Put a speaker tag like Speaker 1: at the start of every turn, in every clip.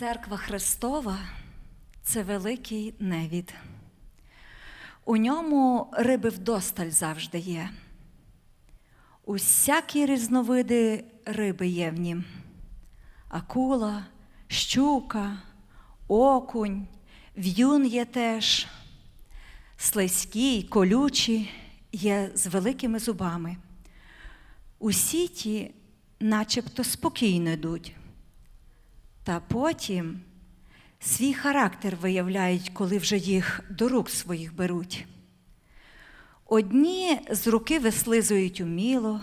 Speaker 1: Церква Христова це великий невід. У ньому риби вдосталь завжди є. Усякі різновиди риби є в нім. Акула, щука, окунь, в'юн є теж, слизькі, колючі є з великими зубами. Усі ті начебто спокійно йдуть. Та потім свій характер виявляють, коли вже їх до рук своїх беруть. Одні з руки вислизують уміло,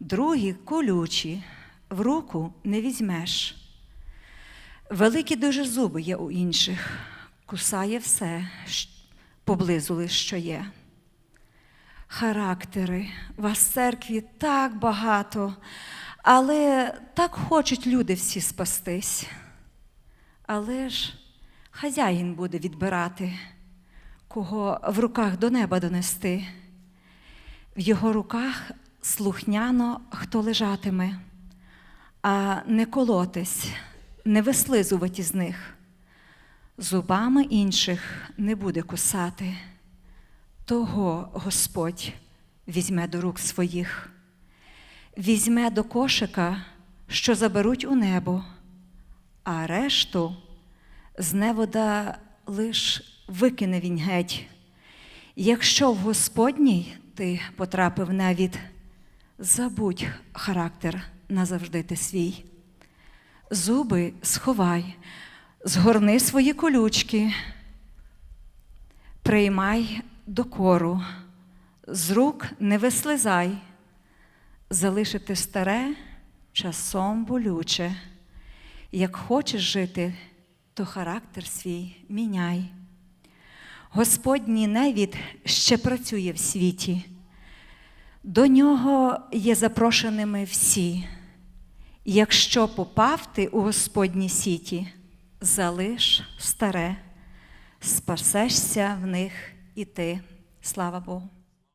Speaker 1: другі колючі, в руку не візьмеш. Великі дуже зуби є у інших, кусає все поблизу лиш, що є. Характери, вас в церкві так багато, але так хочуть люди всі спастись. Але ж хазяїн буде відбирати, кого в руках до неба донести. В його руках слухняно хто лежатиме, а не колотись, не вислизувати з них. Зубами інших не буде кусати. Того Господь візьме до рук своїх, візьме до кошика, що заберуть у небо, а решту з невода лиш викине він геть. Якщо в Господній ти потрапив навіть, забудь характер назавжди ти свій. Зуби сховай, згорни свої колючки, приймай докору, з рук не вислизай, залишити старе часом болюче. Як хочеш жити, то характер свій міняй. Господній невід ще працює в світі. До нього є запрошеними всі. Якщо попав ти у Господні сіті, залиш старе, спасешся в них і ти. Слава Богу.